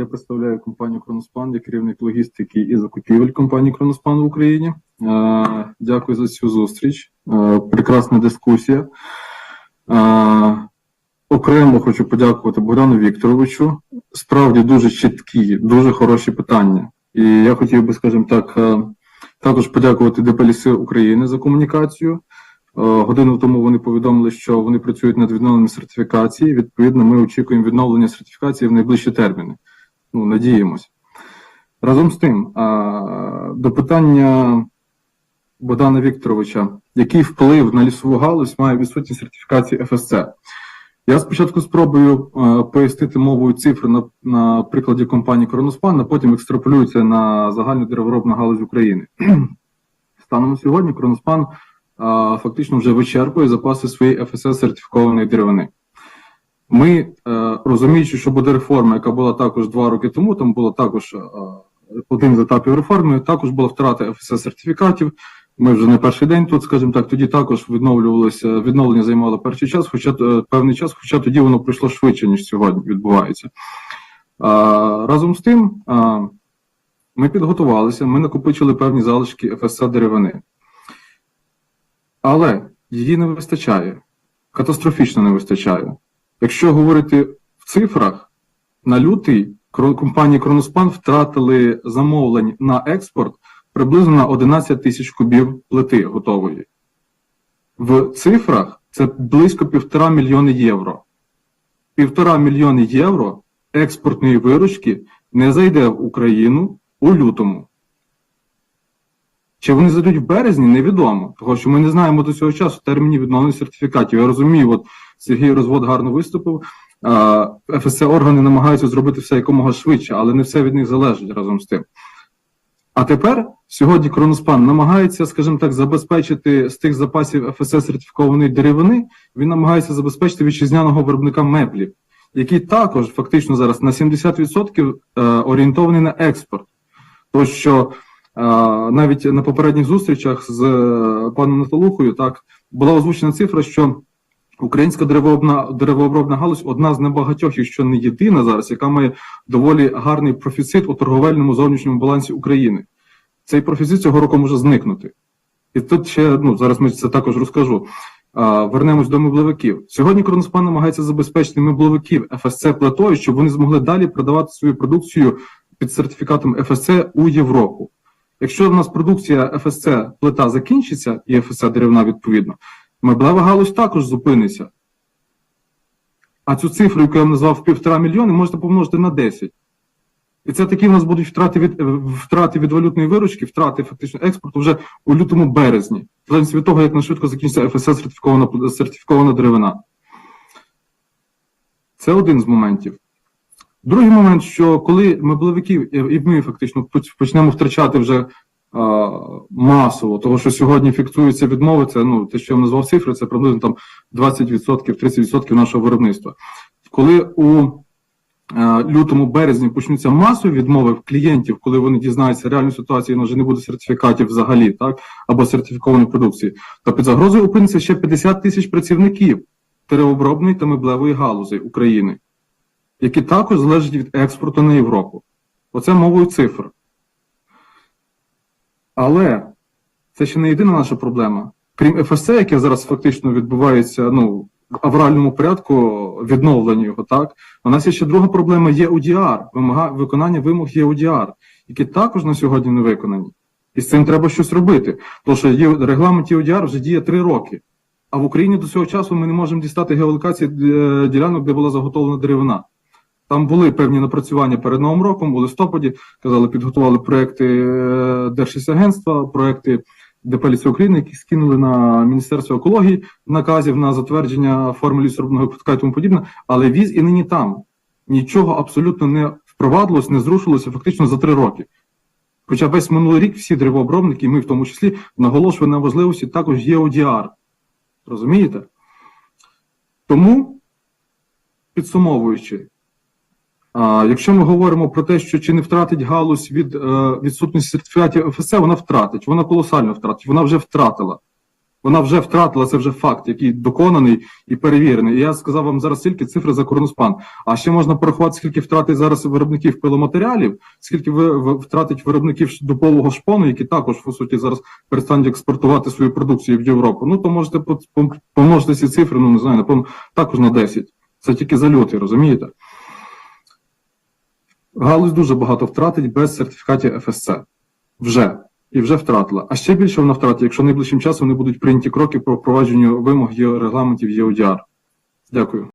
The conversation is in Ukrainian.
Я представляю компанію Кроноспан, я керівник логістики і закупівель компанії Кроноспан в Україні. Дякую за цю зустріч. Прекрасна дискусія. Окремо хочу подякувати Богдану Вікторовичу. Справді дуже чіткі, дуже хороші питання. І я хотів би, скажімо так, також подякувати ДП «Ліси України за комунікацію. Годину тому вони повідомили, що вони працюють над відновленням сертифікації. Відповідно, ми очікуємо відновлення сертифікації в найближчі терміни. Ну, надіємося. Разом з тим, до питання Богдана Вікторовича, який вплив на лісову галузь має відсутність сертифікації ФСЦ? Я спочатку спробую пояснити мовою цифр на, на прикладі компанії Кроноспан, а потім екстраполюю це на загальну дереворобну галузь України. Станом на сьогодні Кроноспан а, фактично вже вичерпує запаси своєї ФСС сертифікованої деревини. Ми, е, розуміючи, що буде реформа, яка була також два роки тому, там було також е, один з етапів реформи, також була втрата ФСС сертифікатів. Ми вже не перший день тут, скажімо так, тоді також відновлювалося, відновлення займало перший час, хоча е, певний час, хоча тоді воно пройшло швидше, ніж сьогодні відбувається. А, разом з тим, а, ми підготувалися, ми накопичили певні залишки ФСС деревини. Але її не вистачає, катастрофічно не вистачає. Якщо говорити в цифрах, на лютий компанії Кроноспан втратили замовлень на експорт приблизно на 11 тисяч кубів плити готової. В цифрах це близько півтора мільйони євро. Півтора мільйони євро експортної виручки не зайде в Україну у лютому. Чи вони зайдуть в березні, невідомо. Тому що ми не знаємо до цього часу термінів відновлення сертифікатів. Я розумію, от Сергій Розвод гарно виступив. ФСЦ органи намагаються зробити все якомога швидше, але не все від них залежить разом з тим. А тепер сьогодні Кроноспан намагається, скажімо так, забезпечити з тих запасів ФСС сертифікованої деревини, він намагається забезпечити вітчизняного виробника меблів, який також фактично зараз на 70% е, орієнтований на експорт. То що е, навіть на попередніх зустрічах з е, паном Наталухою так була озвучена цифра, що українська деревообна деревообробна галузь одна з небагатьох, якщо не єдина зараз, яка має доволі гарний профіцит у торговельному зовнішньому балансі України. Цей профіцит цього року може зникнути. І тут ще ну зараз ми це також розкажу. А, вернемось до меблевиків. Сьогодні Кроноспан намагається забезпечити меблевиків ФСЦ платою, щоб вони змогли далі продавати свою продукцію під сертифікатом ФСЦ у Європу. Якщо в нас продукція ФСЦ плита закінчиться, і ФСЦ деревна відповідно, меблева галузь також зупиниться. А цю цифру, яку я назвав півтора мільйони, можете помножити на 10. І це такі в нас будуть втрати від е, втрати від валютної виручки, втрати фактично експорту вже у лютому березні, в залежності від того, як на швидко закінчиться ФСС сертифікована, сертифікована деревина. Це один з моментів. Другий момент, що коли меблевиків, і- ми фактично почнемо втрачати вже масово, того що сьогодні фіксуються відмови, це ну те, що я назвав цифри, це приблизно там 20%, 30% нашого виробництва. Коли у е, лютому березні почнуться масові відмови в клієнтів, коли вони дізнаються реальну ситуацію, і вже не буде сертифікатів взагалі, так або сертифікованої продукції, то під загрозою опиниться ще 50 тисяч працівників деревообробної та меблевої галузі України, які також залежать від експорту на Європу. Оце мовою цифр. Але це ще не єдина наша проблема. Крім ФСЦ, яке зараз фактично відбувається ну, в авральному порядку відновлення його, так у нас є ще друга проблема є УДР, виконання вимог є які також на сьогодні не виконані. І з цим треба щось робити. Тому що є регламент УДР вже діє три роки. А в Україні до цього часу ми не можемо дістати геолокації е, ділянок, де була заготовлена деревина. Там були певні напрацювання перед новим роком, у листопаді казали, підготували проекти е, Держлісагентства, проекти ДП «Ліси України, які скинули на Міністерство екології наказів на затвердження форми лісорубного квитка і тому подібне, але віз і нині там. Нічого абсолютно не впровадилось, не зрушилося фактично за три роки. Хоча весь минулий рік всі деревообробники, і ми в тому числі, наголошували на важливості також є. Розумієте? Тому, підсумовуючи, а, якщо ми говоримо про те, що чи не втратить галузь від е, відсутності сертифікатів ФСЦ, вона втратить, вона колосально втратить, вона вже втратила. Вона вже втратила, це вже факт, який доконаний і перевірений. І я сказав вам зараз тільки цифри за Кроноспан. А ще можна порахувати, скільки втратить зараз виробників пиломатеріалів, скільки втратить виробників дупового шпону, які також, по суті, зараз перестануть експортувати свою продукцію в Європу. Ну, то можете по- помножити ці цифри, ну не знаю, напевно, також на 10. Це тільки зальоти, розумієте? Галузь дуже багато втратить без сертифікатів ФСЦ. Вже. І вже втратила. А ще більше вона втратить, якщо найближчим часом не будуть прийняті кроки по впровадженню вимог регламентів ЄОДР. Дякую.